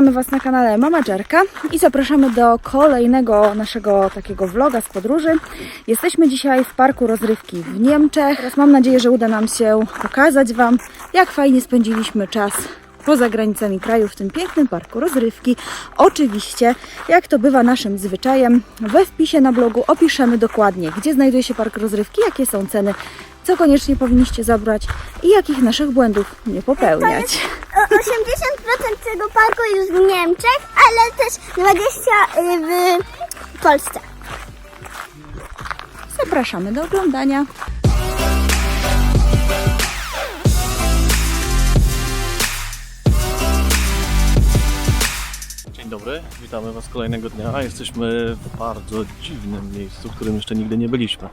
Witamy Was na kanale Mama Dżerka i zapraszamy do kolejnego naszego takiego vloga z podróży. Jesteśmy dzisiaj w parku rozrywki w Niemczech. Teraz mam nadzieję, że uda nam się pokazać Wam, jak fajnie spędziliśmy czas poza granicami kraju w tym pięknym parku rozrywki. Oczywiście, jak to bywa naszym zwyczajem, we wpisie na blogu opiszemy dokładnie, gdzie znajduje się park rozrywki, jakie są ceny, co koniecznie powinniście zabrać i jakich naszych błędów nie popełniać. O- 80% tego parku jest w Niemczech, ale też 20% w Polsce. Zapraszamy do oglądania. Dzień dobry, witamy Was kolejnego dnia. Jesteśmy w bardzo dziwnym miejscu, w którym jeszcze nigdy nie byliśmy.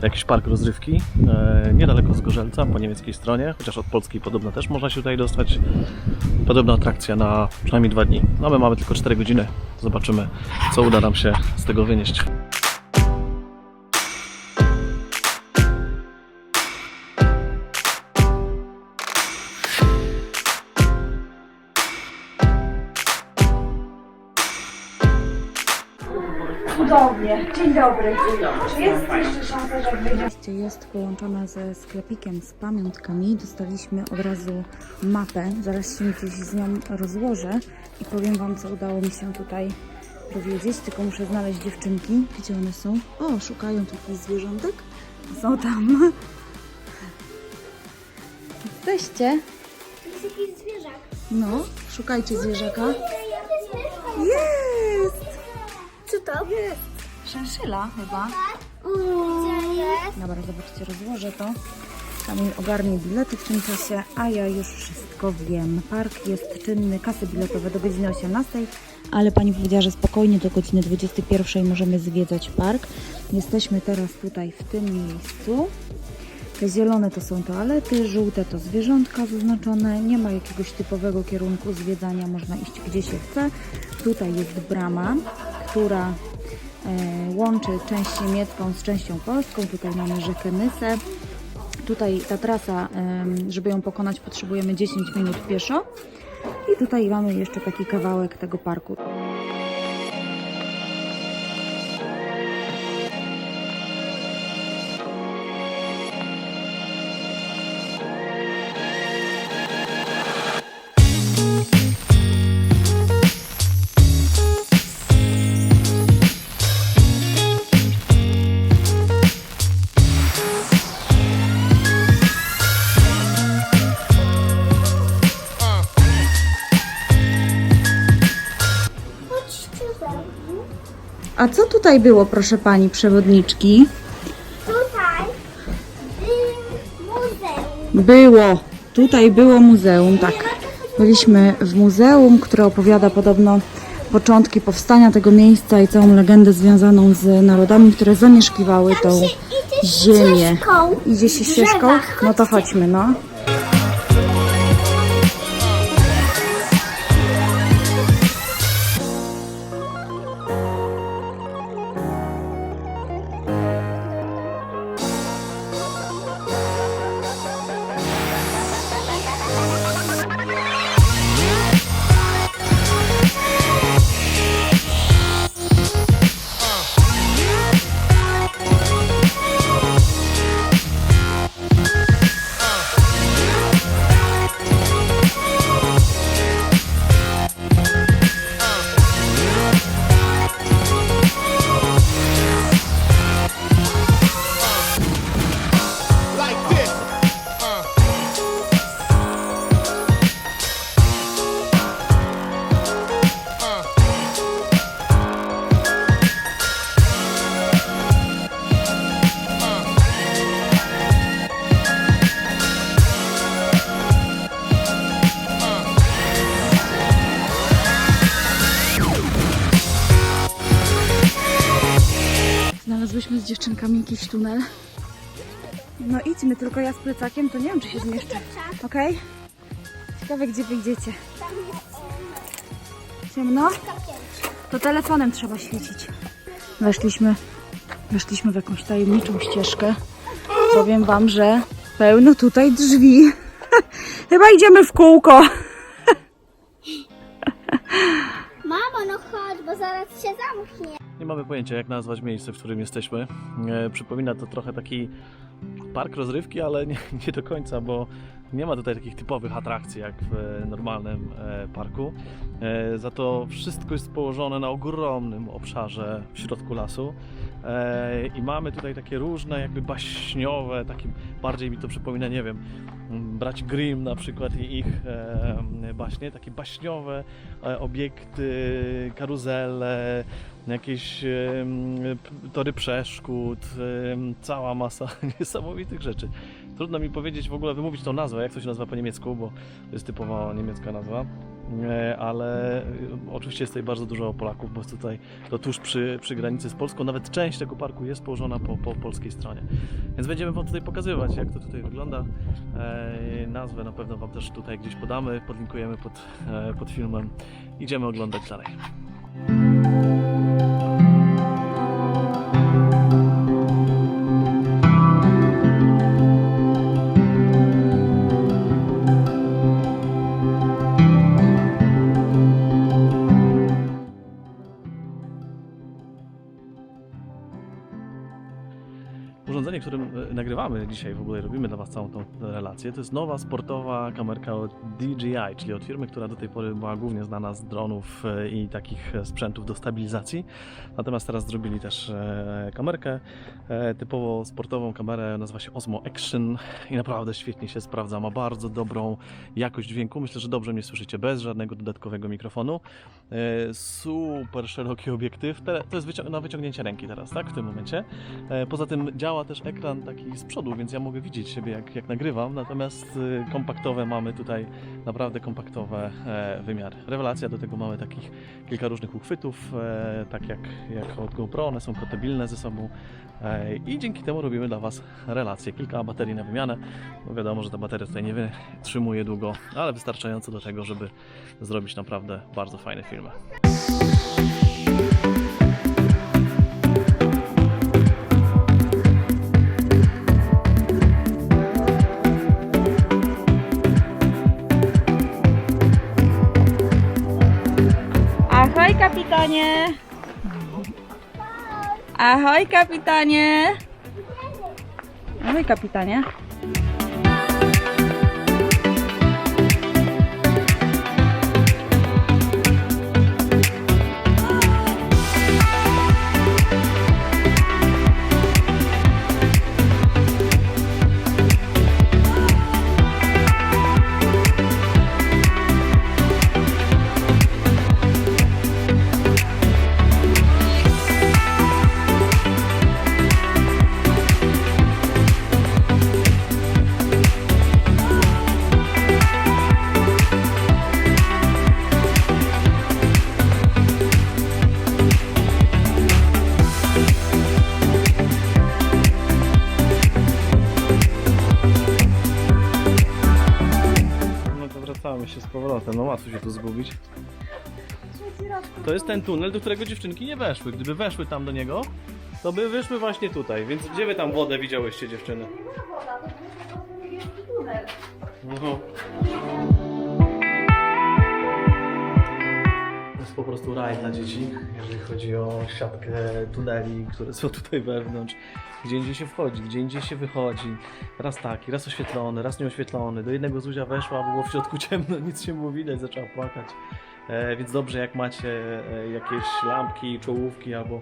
To jakiś park rozrywki, e, niedaleko z Gorzelca, po niemieckiej stronie, chociaż od polskiej podobno też można się tutaj dostać. Podobna atrakcja na przynajmniej dwa dni. No my mamy tylko 4 godziny, zobaczymy co uda nam się z tego wynieść. Dobry. Czy jest jeszcze szansa, że wyjście jest połączona ze sklepikiem z pamiątkami. Dostaliśmy od razu mapę. Zaraz się gdzieś z nią rozłożę i powiem Wam, co udało mi się tutaj dowiedzieć. Tylko muszę znaleźć dziewczynki. Gdzie one są? O, szukają takich zwierzątek. Są tam. Jesteście? To jest jakiś zwierzak. No, szukajcie zwierzaka. Jest! Co to? Jest. Szynszyla chyba. Gdzie jest? Dobra, zobaczcie, rozłożę to. Kamil ogarnie bilety w tym czasie, a ja już wszystko wiem. Park jest czynny, kasy biletowe do godziny 18, ale pani powiedziała, że spokojnie do godziny 21 możemy zwiedzać park. Jesteśmy teraz tutaj w tym miejscu. Te zielone to są toalety, żółte to zwierzątka zaznaczone. Nie ma jakiegoś typowego kierunku zwiedzania, można iść gdzie się chce. Tutaj jest brama, która łączy część niemiecką z częścią polską. Tutaj mamy rzekę Nysę. Tutaj ta trasa, żeby ją pokonać, potrzebujemy 10 minut pieszo. I tutaj mamy jeszcze taki kawałek tego parku. A co tutaj było, proszę pani przewodniczki? Tutaj y, muzeum. Było. Tutaj było muzeum, tak. Byliśmy w muzeum, które opowiada podobno początki powstania tego miejsca i całą legendę związaną z narodami, które zamieszkiwały tą ziemię. Idzie się ścieżką? No to chodźmy, no. Jakiś tunel. No idźmy, tylko ja z plecakiem, to nie wiem, czy się zmieszczę. Okej? Ciekawe, gdzie wyjdziecie. Ciemno? To telefonem trzeba świecić. Weszliśmy, weszliśmy w jakąś tajemniczą ścieżkę. Powiem wam, że pełno tutaj drzwi. Chyba idziemy w kółko. Mamo, no chodź, bo zaraz się zamknie. Nie mamy pojęcia, jak nazwać miejsce, w którym jesteśmy. E, przypomina to trochę taki park rozrywki, ale nie, nie do końca, bo nie ma tutaj takich typowych atrakcji jak w normalnym e, parku. E, za to wszystko jest położone na ogromnym obszarze w środku lasu. E, I mamy tutaj takie różne, jakby baśniowe, takie bardziej mi to przypomina, nie wiem, m, braci Grimm na przykład i ich e, baśnie, takie baśniowe e, obiekty, karuzele, jakieś tory przeszkód, cała masa niesamowitych rzeczy. Trudno mi powiedzieć w ogóle wymówić tą nazwę, jak to się nazywa po niemiecku, bo to jest typowa niemiecka nazwa. E, Ale e, oczywiście jest tutaj bardzo dużo Polaków, bo jest tutaj to tuż przy, przy granicy z Polską. Nawet część tego parku jest położona po, po polskiej stronie. Więc będziemy Wam tutaj pokazywać, jak to tutaj wygląda. E, Nazwę na pewno Wam też tutaj gdzieś podamy, podlinkujemy pod, e, pod filmem. Idziemy oglądać dalej. Urządzenie, którym e, nagrywamy dzisiaj, w ogóle robimy dla Was całą tą relację, to jest nowa sportowa kamerka od DJI, czyli od firmy, która do tej pory była głównie znana z dronów e, i takich e, sprzętów do stabilizacji. Natomiast teraz zrobili też kamerkę, typowo sportową kamerę, nazywa się Osmo Action i naprawdę świetnie się sprawdza. Ma bardzo dobrą jakość dźwięku. Myślę, że dobrze mnie słyszycie bez żadnego dodatkowego mikrofonu. Super szeroki obiektyw. To jest na wyciągnięcie ręki teraz, tak? W tym momencie. Poza tym działa też ekran taki z przodu, więc ja mogę widzieć siebie jak, jak nagrywam, natomiast y, kompaktowe mamy tutaj naprawdę kompaktowe e, wymiary. Rewelacja, do tego mamy takich kilka różnych uchwytów, e, tak jak, jak od GoPro, one są kompatybilne ze sobą e, i dzięki temu robimy dla Was relacje. Kilka baterii na wymianę, bo wiadomo, że ta bateria tutaj nie wytrzymuje długo, ale wystarczająco do tego, żeby zrobić naprawdę bardzo fajne filmy. Ahoj, kapitanie! Ahoj, kapitanie! Tunel, do którego dziewczynki nie weszły. Gdyby weszły tam do niego, to by wyszły właśnie tutaj. Więc gdzie wy tam wodę widziałyście dziewczyny? No. To jest po prostu raj dla dzieci, jeżeli chodzi o siatkę tuneli, które są tutaj wewnątrz. Gdzie indziej się wchodzi, gdzie indziej się wychodzi. Raz taki, raz oświetlony, raz nieoświetlony. Do jednego Zuzia weszła, było w środku ciemno, nic się było widać, zaczęła płakać. E, więc dobrze, jak macie e, jakieś lampki, czołówki albo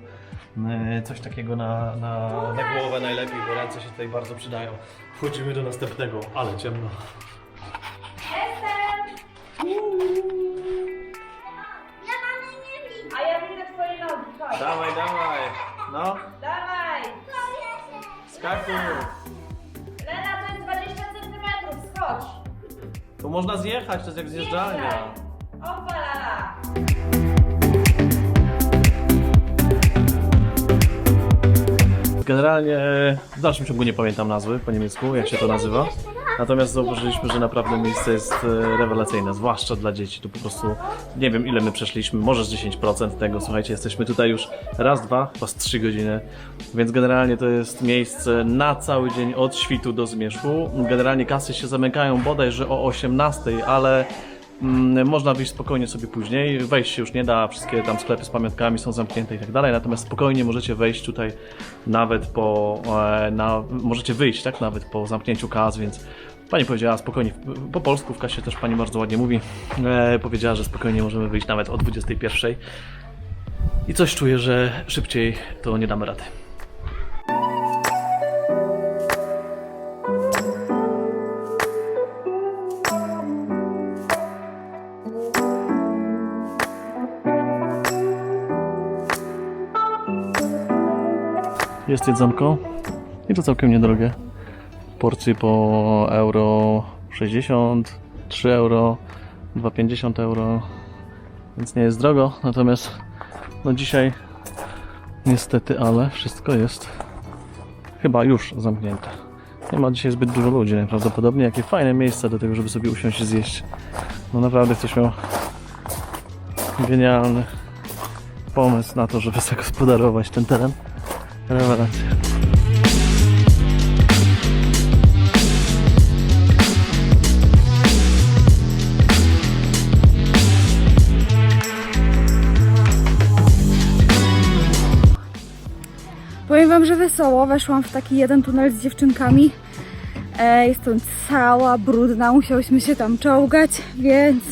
e, coś takiego na, na, na głowę najlepiej, bo ręce się tutaj bardzo przydają. Wchodzimy do następnego, ale ciemno. A ja widzę twoje nogi, chodź. Dawaj, dawaj! No, Dawaj! skakuj! Lena, to jest 20 cm, schodź! Tu można zjechać, to jest jak zjeżdżalnia. Generalnie w dalszym ciągu nie pamiętam nazwy po niemiecku, jak się to nazywa. Natomiast zauważyliśmy, że naprawdę miejsce jest e, rewelacyjne, zwłaszcza dla dzieci. Tu po prostu nie wiem ile my przeszliśmy, może z 10% tego. Słuchajcie, jesteśmy tutaj już raz, dwa, chyba z 3 godziny. Więc generalnie to jest miejsce na cały dzień od świtu do zmierzchu. Generalnie kasy się zamykają bodajże o 18, ale Można wyjść spokojnie sobie później. Wejść się już nie da, wszystkie tam sklepy z pamiątkami są zamknięte i tak dalej. Natomiast spokojnie możecie wejść tutaj nawet po. E, na, możecie wyjść, tak? Nawet po zamknięciu kas, więc pani powiedziała spokojnie, po polsku w kasie też pani bardzo ładnie mówi. E, powiedziała, że spokojnie możemy wyjść nawet o 21. I coś czuję, że szybciej to nie damy rady. Jest jedzonko i to całkiem niedrogie. Porcje po euro 60, 3 euro, 2,50 euro, więc nie jest drogo. Natomiast no dzisiaj niestety, ale wszystko jest chyba już zamknięte. Nie ma dzisiaj zbyt dużo ludzi najprawdopodobniej. Jakie fajne miejsce do tego, żeby sobie usiąść i zjeść. No naprawdę ktoś miał genialny pomysł na to, żeby zagospodarować ten teren. Rewelacja. Powiem wam, że wesoło. Weszłam w taki jeden tunel z dziewczynkami. E, jestem cała brudna, musiałyśmy się tam czołgać, więc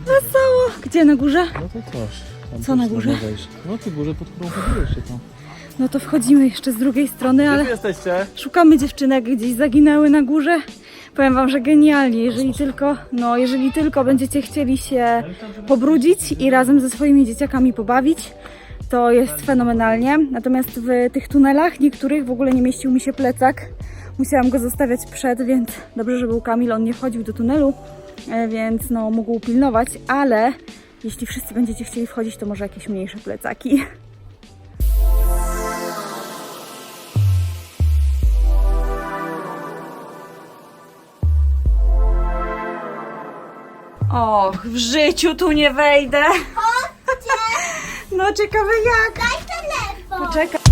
wesoło. Gdzie na górze? No to coś. Tam Co na górze? można wejść. No ty górze, pod którą chodziłeś się tam. No to wchodzimy jeszcze z drugiej strony, ale Gdzie wy jesteście? szukamy dziewczynek, gdzieś zaginęły na górze. Powiem wam, że genialnie, jeżeli tylko, no jeżeli tylko będziecie chcieli się pobrudzić i razem ze swoimi dzieciakami pobawić, to jest fenomenalnie. Natomiast w tych tunelach niektórych w ogóle nie mieścił mi się plecak. Musiałam go zostawiać przed, więc dobrze, że był Kamil, on nie wchodził do tunelu, e, więc no mógł pilnować, ale jeśli wszyscy będziecie chcieli wchodzić, to może jakieś mniejsze plecaki. Och, w życiu tu nie wejdę. No ciekawe jak. Daj telefon. Poczekaj.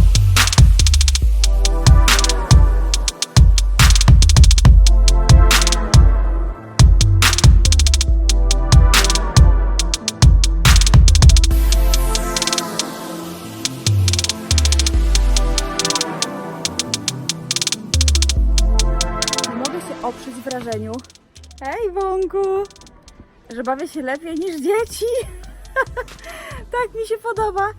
Wrażeniu. Hej, Wąku! Że bawię się lepiej niż dzieci. tak mi się podoba.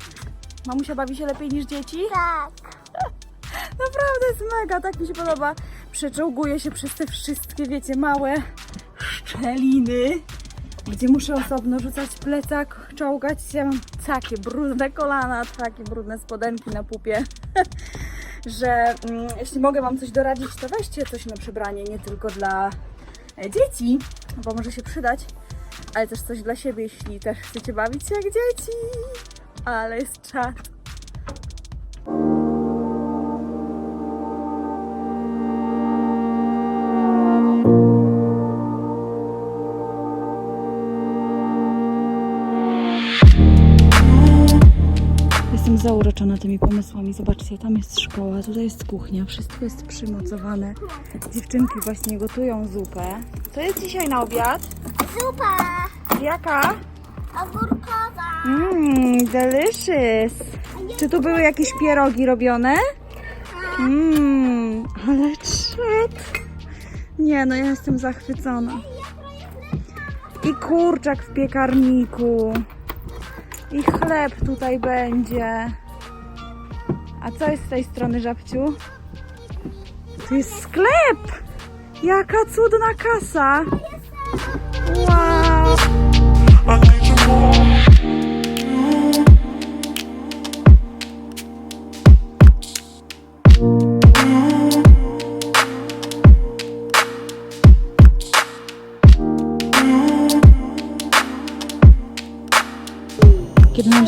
Mamusia bawi się lepiej niż dzieci? Tak. Naprawdę jest mega, tak mi się podoba. Przeczołguję się przez te wszystkie, wiecie, małe szczeliny, gdzie muszę osobno rzucać plecak, czołgać się. Takie brudne kolana, takie brudne spodenki na pupie, że mm, jeśli mogę Wam coś doradzić, to weźcie coś na przebranie, nie tylko dla e, dzieci, bo może się przydać, ale też coś dla siebie, jeśli też chcecie bawić się jak dzieci. Ale jest czad. Zauroczona tymi pomysłami. Zobaczcie, tam jest szkoła, tutaj jest kuchnia, wszystko jest przymocowane. Dziewczynki właśnie gotują zupę. Co jest dzisiaj na obiad? Zupa Jaka? ogórkowa. Mmm, delicious. Czy tu były jakieś pierogi robione? Mmm, ale czad. Nie, no ja jestem zachwycona. I kurczak w piekarniku. I chleb tutaj będzie. A co jest z tej strony, żabciu? Tu jest sklep! Jaka cudna kasa!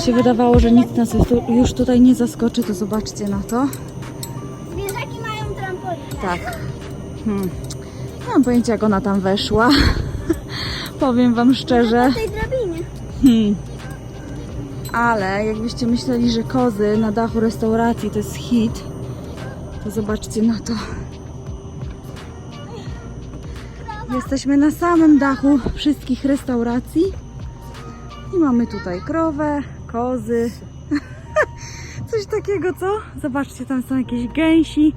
Się wydawało, że nic nas już tu- już tutaj nie zaskoczy, to zobaczcie na to. Zwierzaki mają trampolinę. Tak. Hmm. Nie mam pojęcia, jak ona tam weszła. Powiem wam szczerze. W tej drabinie. Hmm. Ale jakbyście myśleli, że kozy na dachu restauracji to jest hit, to zobaczcie na to. Jesteśmy na samym dachu wszystkich restauracji. I mamy tutaj krowę, kozy. Coś takiego, co? Zobaczcie, tam są jakieś gęsi.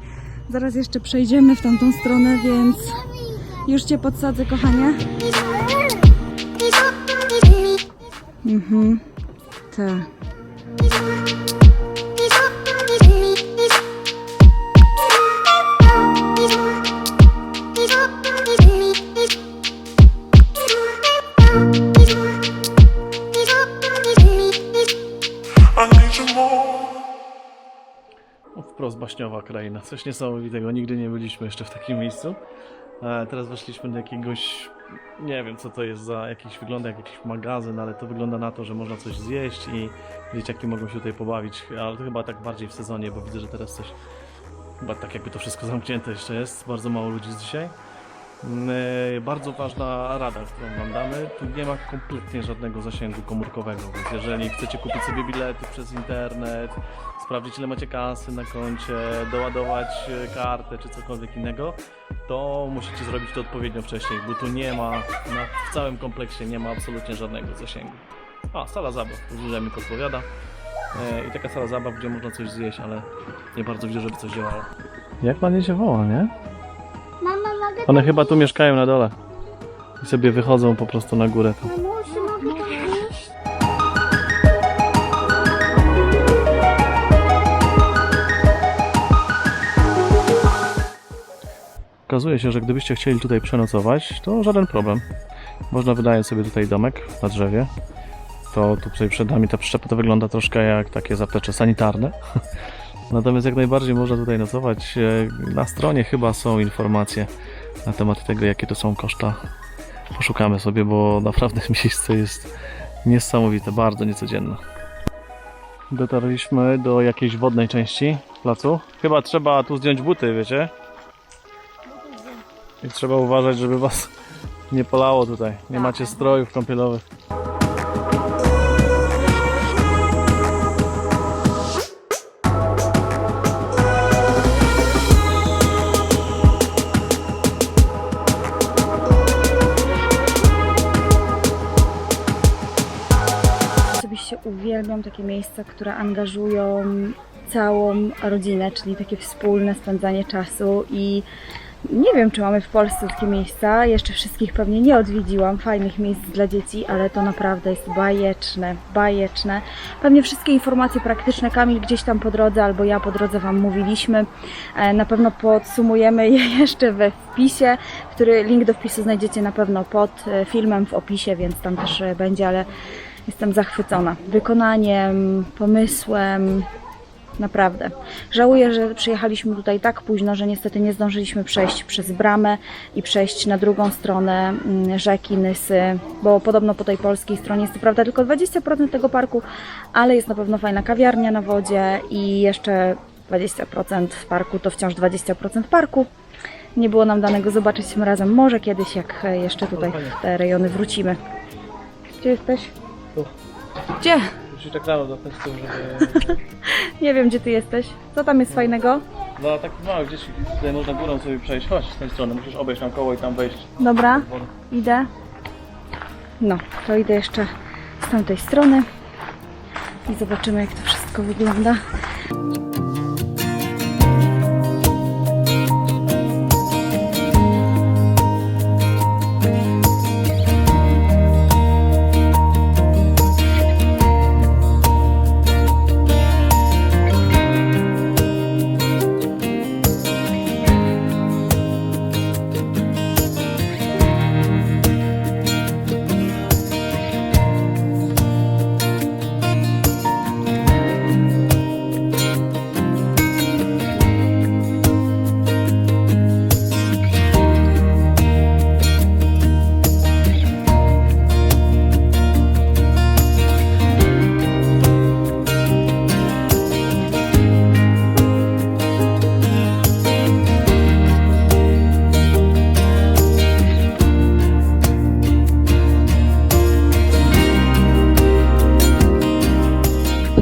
Zaraz jeszcze przejdziemy w tamtą stronę, więc już Cię podsadzę, kochanie. Mhm. Tak. Wprost baśniowa kraina, coś niesamowitego. Nigdy nie byliśmy jeszcze w takim miejscu. E, teraz weszliśmy do jakiegoś, nie wiem co to jest za jakiś, wygląda jak jakiś magazyn, ale to wygląda na to, że można coś zjeść i dzieciaki mogą się tutaj pobawić, ale to chyba tak bardziej w sezonie, bo widzę, że teraz coś, chyba tak jakby to wszystko zamknięte jeszcze jest, bardzo mało ludzi dzisiaj. Mm, e, Bardzo ważna rada, którą Wam damy, tu nie ma kompletnie żadnego zasięgu komórkowego, więc jeżeli chcecie kupić sobie bilety przez internet, sprawdzić ile macie kasy na koncie, doładować e, kartę czy cokolwiek innego, to musicie zrobić to odpowiednio wcześniej, bo tu nie ma, w całym kompleksie nie ma absolutnie żadnego zasięgu. A, sala zabaw, mi podpowiada. E, I taka sala zabaw, gdzie można coś zjeść, ale nie bardzo widzę, żeby coś działało. Jak ładnie się woła, nie? One chyba tu mieszkają na dole. I sobie wychodzą po prostu na górę. Tam? Okazuje się, że gdybyście chcieli tutaj przenocować, to żaden problem. Można wynająć sobie tutaj domek na drzewie. To tutaj przed nami ta przyczepa to wygląda troszkę jak takie zaplecze sanitarne. Natomiast jak najbardziej można tutaj nocować. E, Na stronie chyba są informacje na temat tego, jakie to są koszta. Poszukamy sobie, bo naprawdę miejsce jest niesamowite, bardzo niecodzienne. Dotarliśmy do jakiejś wodnej części placu. Chyba trzeba tu zdjąć buty, wiecie? I trzeba uważać, żeby was nie polało tutaj. Nie macie strojów kąpielowych. Takie miejsca, które angażują całą rodzinę, czyli takie wspólne spędzanie czasu i nie wiem, czy mamy w Polsce takie miejsca. Jeszcze wszystkich pewnie nie odwiedziłam, fajnych miejsc dla dzieci, ale to naprawdę jest bajeczne, bajeczne. Pewnie wszystkie informacje praktyczne Kamil gdzieś tam po drodze, albo ja po drodze Wam mówiliśmy. E, Na pewno podsumujemy je jeszcze we wpisie, który link do wpisu znajdziecie na pewno pod e, filmem w opisie, więc tam też e, będzie, ale jestem zachwycona wykonaniem, pomysłem, Naprawdę. Żałuję, że przyjechaliśmy tutaj tak późno, że niestety nie zdążyliśmy przejść przez bramę i przejść na drugą stronę mm, rzeki Nysy, bo podobno po tej polskiej stronie jest to prawda tylko 20% tego parku, ale jest na pewno fajna kawiarnia na wodzie i jeszcze 20% w parku to wciąż 20% parku. Nie było nam danego zobaczyć tym razem. Może kiedyś, jak jeszcze tutaj w te rejony wrócimy. Gdzie jesteś? Tu. Gdzie? Musisz tak rano z tym, żeby... Nie wiem, gdzie ty jesteś. Co tam jest fajnego? Dla takich małych dzieci tutaj można górą sobie przejść. Chodź z tej strony, musisz obejść tam koło i tam wejść. Dobra, idę. No, to idę jeszcze z tamtej strony i zobaczymy, jak to wszystko wygląda.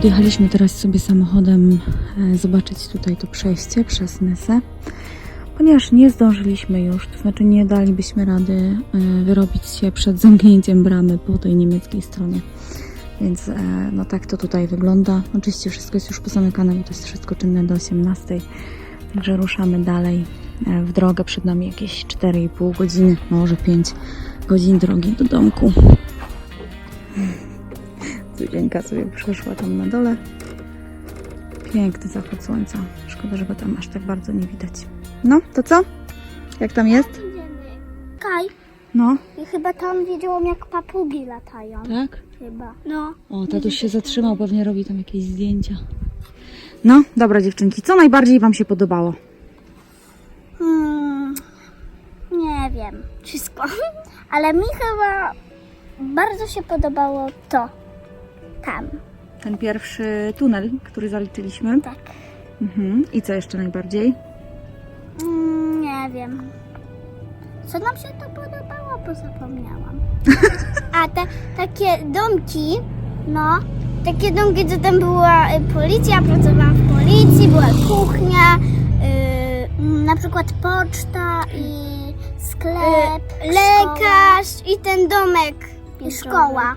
Podjechaliśmy teraz sobie samochodem e, zobaczyć tutaj to przejście przez Nysę. ponieważ nie zdążyliśmy już, to znaczy nie dalibyśmy rady e, wyrobić się przed zamknięciem bramy po tej niemieckiej stronie. Więc e, no tak to tutaj wygląda. Oczywiście wszystko jest już pozamykane, bo to jest wszystko czynne do 18. Także ruszamy dalej w drogę. Przed nami jakieś 4,5 godziny, może 5 godzin drogi do domku. Zuzienka sobie przeszła tam na dole. Piękny zachód słońca. Szkoda, że go tam aż tak bardzo nie widać. No, to co? Jak tam jest? Kaj, No, i chyba tam widziałam jak papugi latają. tak? Chyba. No. O, tatuś się zatrzymał, pewnie robi tam jakieś zdjęcia. No, dobra dziewczynki, co najbardziej Wam się podobało? Hmm, nie wiem. Wszystko. Ale mi chyba bardzo się podobało to. Tam. Ten pierwszy tunel, który zaliczyliśmy. Tak. Mhm. I co jeszcze najbardziej? Mm, nie wiem. Co nam się to podobało, bo zapomniałam. A te takie domki, no, takie domki, co tam była y, policja, pracowałam w policji, była kuchnia, y, na przykład poczta i sklep, lekarz i ten domek i szkoła.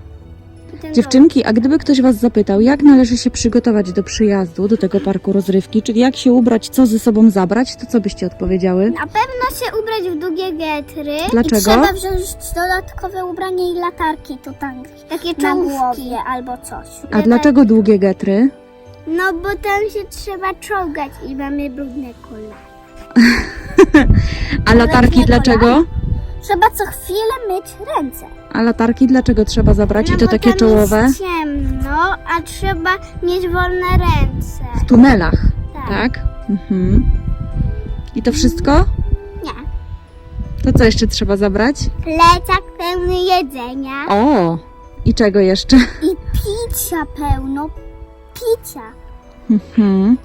Dziewczynki, a gdyby ktoś Was zapytał, jak należy się przygotować do przyjazdu do tego parku rozrywki, czyli jak się ubrać, co ze sobą zabrać, to co byście odpowiedziały? Na pewno się ubrać w długie getry. Dlaczego? I trzeba wziąć dodatkowe ubranie i latarki tutaj. Takie czołówki albo coś. A dlaczego długie getry? No bo tam się trzeba czołgać i mamy brudne kola. A latarki dlaczego? Trzeba co chwilę myć ręce. A latarki dlaczego trzeba zabrać? I no to bo takie tam czołowe? jest ciemno, a trzeba mieć wolne ręce. W tunelach, Tak. tak? Mhm. I to wszystko? Nie. To co jeszcze trzeba zabrać? Plecak pełny jedzenia O! I czego jeszcze? i picia pełno. Picia. Mhm.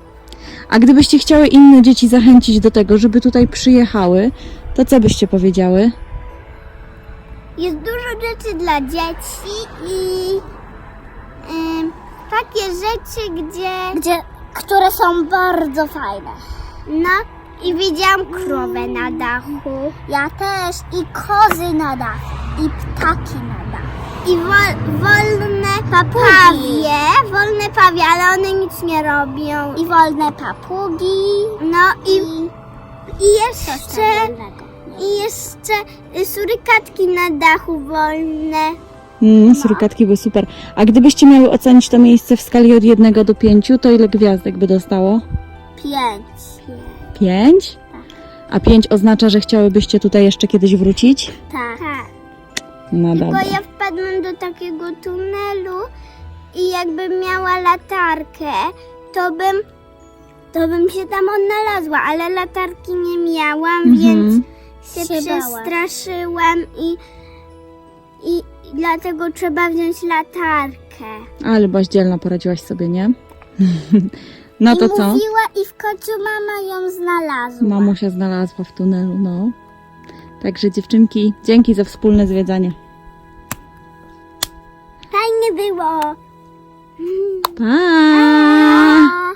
A gdybyście chciały inne dzieci zachęcić do tego, żeby tutaj przyjechały, to co byście powiedziały? Jest dużo rzeczy dla dzieci i ym, takie rzeczy, gdzie, gdzie, które są bardzo fajne. No i widziałam krowę na dachu. Ja też i kozy na dachu i ptaki na dachu. I wol, wolne pawie, wolne pawie, ale one nic nie robią. I wolne papugi. No i, i jeszcze i jeszcze surykatki na dachu wolne. Mm, surykatki były super. A gdybyście miały ocenić to miejsce w skali od 1 do 5, to ile gwiazdek by dostało? Pięć. 5? A 5 oznacza, że chciałybyście tutaj jeszcze kiedyś wrócić? Tak. tak. No Bo dobra. ja wpadłam do takiego tunelu i jakbym miała latarkę, to bym, to bym się tam odnalazła, ale latarki nie miałam, Mhm. Więc się przestraszyłam i, i, dlatego trzeba wziąć latarkę. Ale byłaś dzielna, poradziłaś sobie, nie? No to I co? mówiła i w końcu mama ją znalazła. Mamusia znalazła w tunelu, no. Także dziewczynki, dzięki za wspólne zwiedzanie. Fajnie było. Pa!